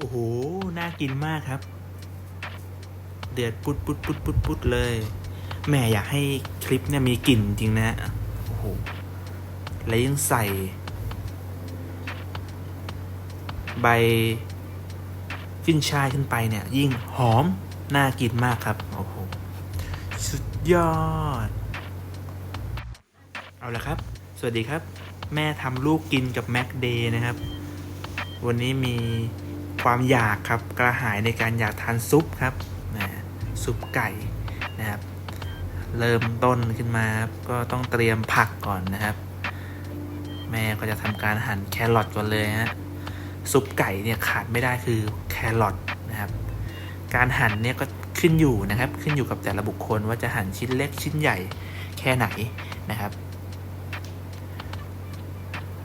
โอ้โห น่ากินมากครับ เดือดปุดปุดปุดปุดปุดเลย แม่อยากให้คลิปเนี่ยมีกลิ่นจริงนะ โอ้โห แล้วยังใส่ ใบขึ้นชายขึ้นไปเนี่ย ยิ่งหอม น่ากินมากครับ โอ้โห สุดยอด เอาละครับ สวัสดีครับ แม่ทำลูกกินกับแม็กเดย์นะครับ วันนี้มี ความอยากครับกระหายในการอยากทานซุปครับนะซุปไก่นะครับ เริ่มต้นขึ้นมาครับก็ต้องเตรียมผักก่อนนะครับ แม่ก็จะทำการหั่นแครอทก่อนเลยฮะซุปไก่เนี่ยขาดไม่ได้คือแครอทนะครับ การหั่นเนี่ยก็ขึ้นอยู่นะครับ ขึ้นอยู่กับแต่ละบุคคลว่าจะหั่นชิ้นเล็กชิ้นใหญ่แค่ไหนนะครับ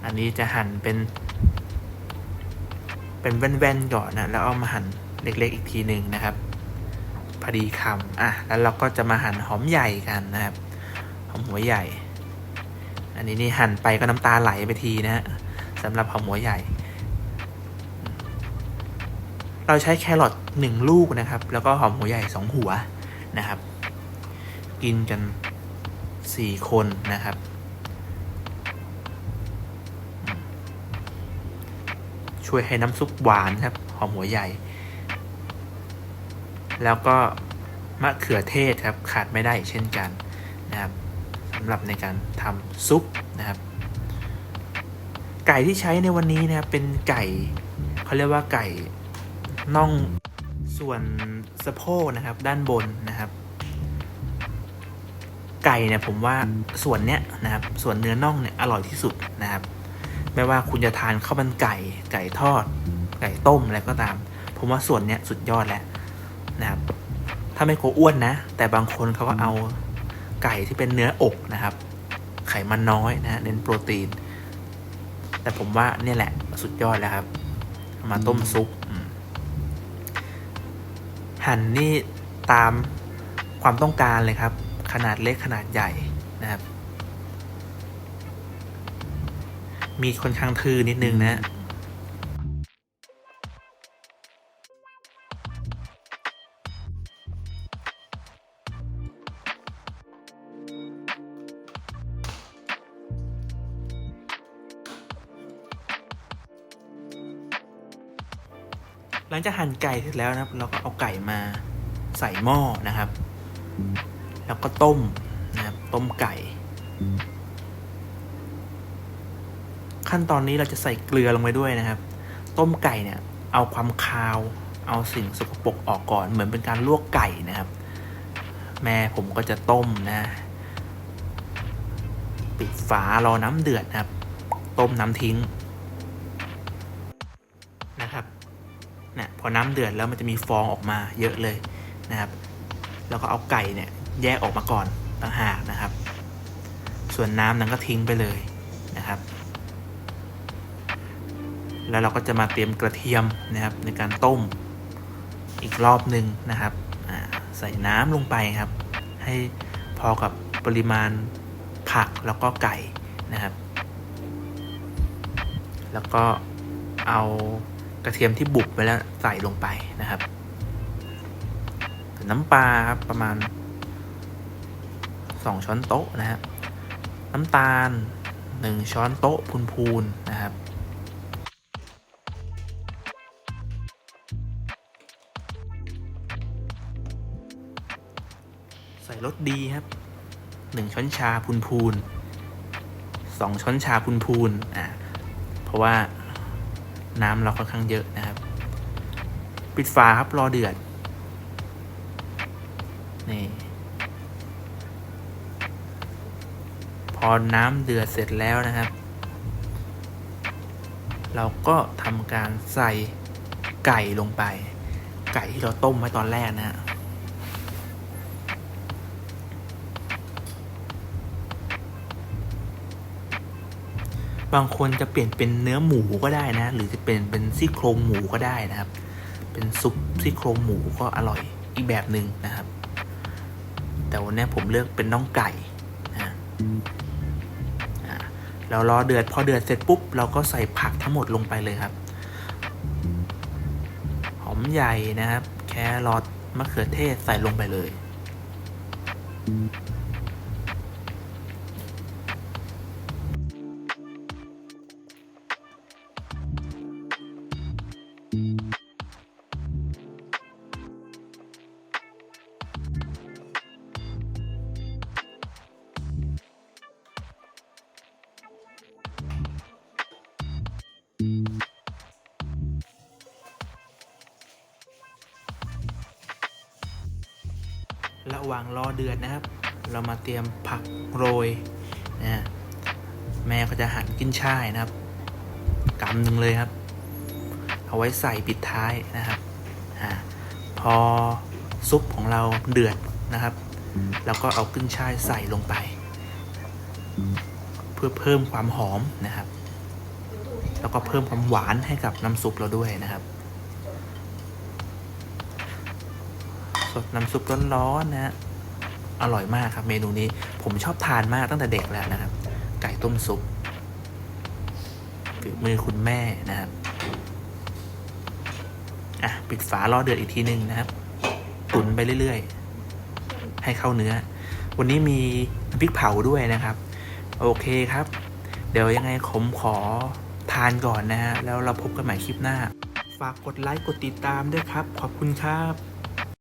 อันนี้จะหั่นเป็น เป็นแว่นๆก่อนนะแล้วเอามาหั่นเล็กๆอีกทีหนึ่งนะครับพอดีคำอะแล้วเราก็จะมาหั่นหอมใหญ่กันนะครับหอมหัวใหญ่ อันนี้นี่หั่นไปก็น้ำตาไหลไปทีนะฮะสำหรับหอมหัวใหญ่ เราใช้แครอทหนึ่งลูกนะครับ แล้วก็หอมหัวใหญ่สองหัวนะครับ กินกันสี่คนนะครับ ช่วยให้น้ำซุปหวานครับหอมหัวใหญ่ แล้วก็มะเขือเทศครับขาดไม่ได้เช่นกันนะครับสำหรับในการทำซุปนะครับ ไก่ที่ใช้ในวันนี้นะครับเป็นไก่เขาเรียกว่าไก่น่องส่วนสะโพกนะครับด้านบนนะครับ ไก่เนี่ยผมว่าส่วนเนี้ยนะครับส่วนเนื้อน่องเนี่ยอร่อยที่สุดนะครับ ไม่ว่าคุณจะทานข้าวมันไก่ ไก่ทอด ไก่ต้มอะไรก็ตาม ผมว่าส่วนเนี้ยสุดยอดแล้วนะครับ ถ้าไม่กลัวอ้วนนะ แต่บางคนเขาก็เอาไก่ที่เป็นเนื้ออกนะครับ ไขมันน้อยนะเน้นโปรตีน แต่ผมว่าเนี่ยแหละสุดยอดแล้วครับ มาต้มซุปหั่นนี่ตามความต้องการเลยครับ ขนาดเล็กขนาดใหญ่นะครับ มีค่อนข้างทื่อนิดนึงนะหลังจากหั่นไก่เสร็จแล้วนะครับ เราก็เอาไก่มาใส่หม้อนะครับ แล้วก็ต้มนะครับต้มไก่ ขั้นตอนนี้เราจะใส่เกลือลงไปด้วยนะครับ ต้มไก่เนี่ยเอาความคาว เอาสิ่งสกปรกออกก่อน เหมือนเป็นการลวกไก่นะครับ แม่ผมก็จะต้มนะ ปิดฝารอน้ำเดือดนะครับ ต้มน้ำทิ้งนะครับเนี่ยพอน้ำเดือดแล้วมันจะมีฟองออกมาเยอะเลยนะครับ แล้วก็เอาไก่เนี่ยแยกออกมาก่อนต่างหากนะครับ ส่วนน้ำนั้นก็ทิ้งไปเลยนะครับ แล้วเราก็จะมาเตรียมกระเทียมนะครับในการต้มอีกรอบหนึ่งนะครับใส่น้ำลงไปครับ ให้พอกับปริมาณผักแล้วก็ไก่นะครับ แล้วก็เอากระเทียมที่บุบไปแล้วใส่ลงไปนะครับ น้ำปลาครับประมาณ 2 ช้อนโต๊ะนะครับน้ำตาล 1 ช้อนโต๊ะพูนๆนะครับ รสดีครับหนึ่งช้อนชาพูนพูนสองช้อนชาพูนพูนอ่าเพราะว่าน้ำเราค่อนข้างเยอะนะครับ ปิดฝาครับรอเดือดนี่พอน้ำเดือดเสร็จแล้วนะครับ เราก็ทำการใส่ไก่ลงไป ไก่ที่เราต้มไว้ตอนแรกนะฮะ บางคนจะเปลี่ยนเป็นเนื้อหมูก็ได้นะ หรือจะเป็นเป็นซี่โครงหมูก็ได้นะครับ เป็นซุปซี่โครงหมูก็อร่อยอีกแบบหนึ่งนะครับ แต่วันนี้ผมเลือกเป็นน่องไก่นะเรารอเดือดพอเดือดเสร็จปุ๊บเราก็ใส่ผักทั้งหมดลงไปเลยครับหอมใหญ่นะครับ แครอทมะเขือเทศใส่ลงไปเลย ระหว่างรอเดือดนะครับ เรามาเตรียมผักโรยนะฮะแม่ก็จะหั่นกินช่ายนะครับกำหนึ่งเลยครับ เอาไว้ใส่ปิดท้ายนะครับอาพอซุปของเราเดือดนะครับ แล้วก็เอาขึ้นช่ายใส่ลงไป เพื่อเพิ่มความหอมนะครับ แล้วก็เพิ่มความหวานให้กับน้ำซุปเราด้วยนะครับ สดน้ำซุปร้อนๆนะฮะอร่อยมากครับ เมนูนี้ผมชอบทานมากตั้งแต่เด็กแล้วนะครับ ไก่ต้มซุปฝีมือคุณแม่นะครับอะปิดฝารอเดือดอีกทีหนึ่งนะครับตุ๋นไปเรื่อยๆ ให้เข้าเนื้อ วันนี้มีพริกเผาด้วยนะครับ โอเคครับ เดี๋ยวยังไงผมขอทานก่อนนะฮะแล้วเราพบกันใหม่คลิปหน้า ฝากกดไลค์กดติดตามด้วยครับ ขอบคุณครับ